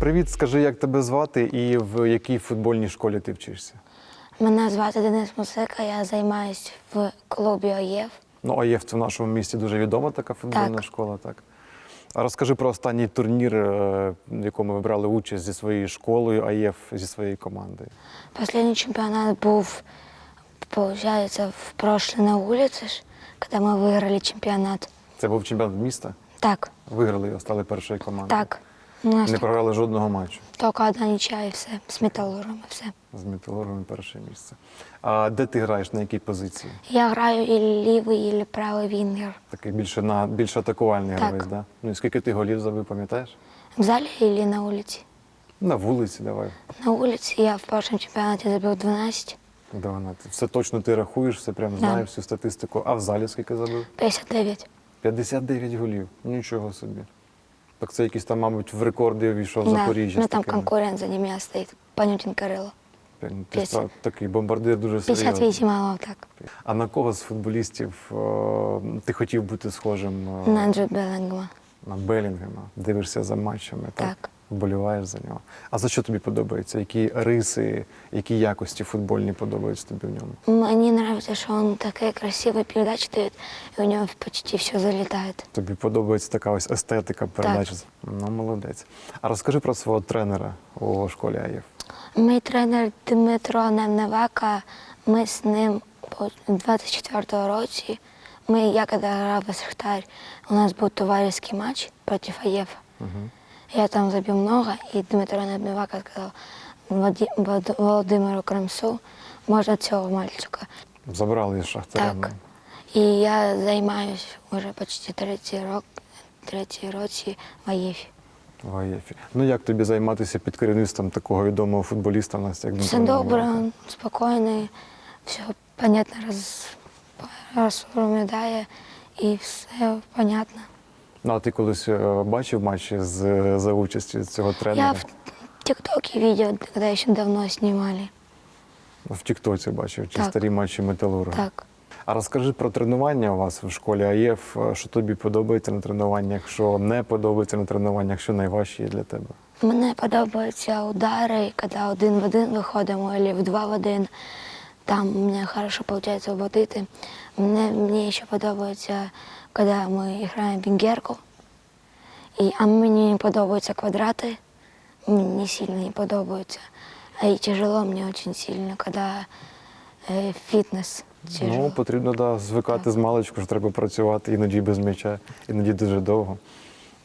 Привіт, скажи, як тебе звати і в якій футбольній школі ти вчишся? Мене звати Денис Мусика, я займаюся в клубі ОЄФ. Ну, АЄФ це в нашому місті дуже відома така футбольна Так. школа, так. А розкажи про останній турнір, е, в якому ви брали участь зі своєю школою, АЄФ зі своєю командою. Последний чемпионат був, получается, в прошлой на улице, ж, когда мы выиграли чемпионат. Це був чемпіонат міста. Так, Виграли його, стали першою командою. так. У нас Не програли жодного матчу тільки одна нічия і все, з металургом все. з металургом перше місце. А де ти граєш, на якій позиції? Я граю і лівий, і правий вінгер. Такий більше на більш атакувальний Так. гравець, да? Ну і скільки ти голів забив, пам'ятаєш? В залі і на вулиці? На вулиці давай. На вулиці я в першому чемпіонаті забив 12, 12. Все точно ти рахуєш, все прям знаєш всю статистику. А в залі скільки забив? 59. 59 голів. Нічого собі. Так це якийсь там, мабуть, в рекорди війшов Да, Запоріжжя. ну там конкурент за ними стоїть. Панютін Кирило. Ти справ- такий бомбардир дуже серйозний. 58 мало так. А на кого з футболістів о, ти хотів бути схожим О, На Джуд Белінгема. на Белінгема? Дивишся за матчами, так? Так. Вболіваєш за нього. А за що тобі подобається? Які риси, які якості футбольні подобаються тобі в ньому? Мне нравится, что он такая красивая передача дает, и у него почти все залетает. Тобі подобається така ось естетика передачі? Ну, молодець. А розкажи про свого тренера у школі АЄФ. Мій тренер Дмитро Невневака, ми з ним у 24-го році, ми, я коли грав в Шахтар, у нас був товариський матч проти АЄФа. Я там забив много, і Дмитро Невневака сказав Володимиру Кремсу, можна цього мальчика. Забрали шахтаря. Так. І я займаюся вже почти третій рок, третій році в АЄФі. В АЄФі. Ну як тобі займатися під керівництвом такого відомого футболіста в нас, як Все добре, він спокійний, все понятно роз, розповідає і все понятно. Ну, а ти колись е, бачив матчі з, за участю цього тренера? Я в ТикТоке видел, когда еще давно снимали. В Тіктоці бачив, чи Так. старі матчі Металурга. Так. А розкажи про тренування у вас в школі АЄФ. Е, Що тобі подобається на тренуваннях, що не подобається на тренуваннях, що найважче є для тебе? Мені подобаються удари, коли один в один виходимо, або в два в один. Там у мене хорошо виходить водити. Мені, мені ще подобається, коли ми граємо в вінгерку. І, а мені не подобаються квадрати. Мені сильно не подобаються. А і тяжело мені дуже сильно, коли е, фітнес тяжело. Ну, потрібно да, звикати з маличку, що треба працювати іноді без м'яча, іноді дуже довго.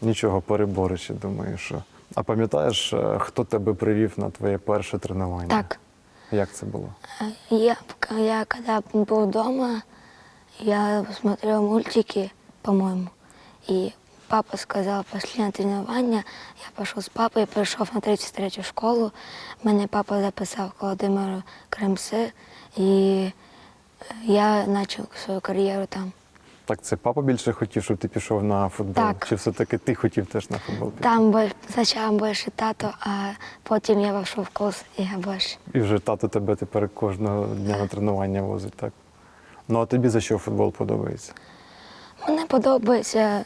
Нічого, перебориш, я думаю, що. А пам'ятаєш, е, хто тебе привів на твоє перше тренування? Так. Як це було? Я, я когда был дома, я смотрел мультики, по-моему, и папа сказал, пошли на тренування. Я пішов з папою, прийшов на 33 школу. Мене папа записав к Володимиру Кремси, і я почав свою кар'єру там. Так, це папа більше хотів, щоб ти пішов на футбол? Так. Чи все-таки ти хотів теж на футбол піти? Там спочатку більше тато, а потім я вийшов в курс, і я більше. І вже тато тебе тепер кожного дня на тренування возить, так? Ну а тобі за що футбол подобається? Мені подобається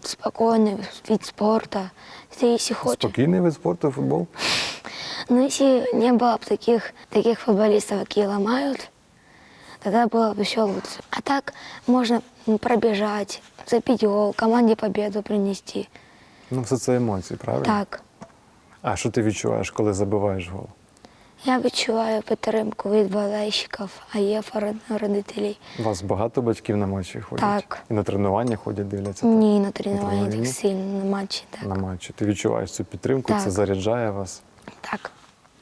спокійний від спорту. Ти, якщо хочеш. Спокійний вид спорту, футбол? Ну, если не было бы таких, таких футболистов, какие ломают, тогда было бы еще лучше. А так можно м, пробежать, забить гол, команде победу принести. Ну, все це емоції, правильно? Так. А що ти відчуваєш, коли забиваєш гол? Я відчуваю підтримку від болельщиків, а є родителей. У вас багато батьків на матчі ходять? Так. І на тренування ходять, дивляться Ні, на тренуванні? так сильно, на матчі так. на матчі. Ти відчуваєш цю підтримку, Так. це заряджає вас. Так.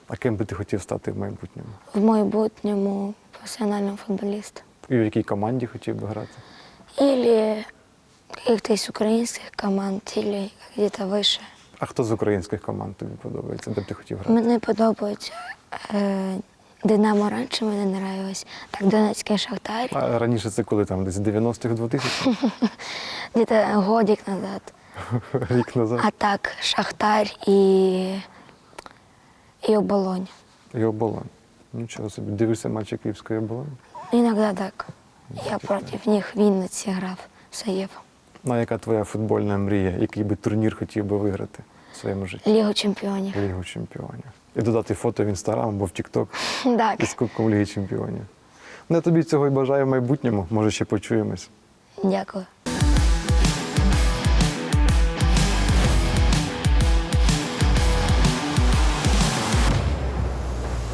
А ким би ти хотів стати в майбутньому? В майбутньому професіональному футболістом. І в якій команді хотів би грати? Или каких-то из команд, или где-то выше. А хто з українських команд тобі подобається? Де б ти хотів грати? Мені подобається Динамо раніше мені нравилось, так Донецький Шахтар. А раніше це коли там десь 90-х 2000 Где-то годик назад. рік назад. А так Шахтар і, і Оболонь. І оболонь. Нічого собі. Дивишся матчі Київської оболоні? Іноді так. Я проти них в Вінниці грав з Аєвом. Ну, а яка твоя футбольна мрія? Який би турнір хотів би виграти? в своєму житті? Лігу чемпіонів. Лігу чемпіонів. І додати фото в інстаграм або в Тікток із Кубком Ліги Чемпіонів. Ну, я тобі цього і бажаю в майбутньому. Може, ще почуємось. дякую.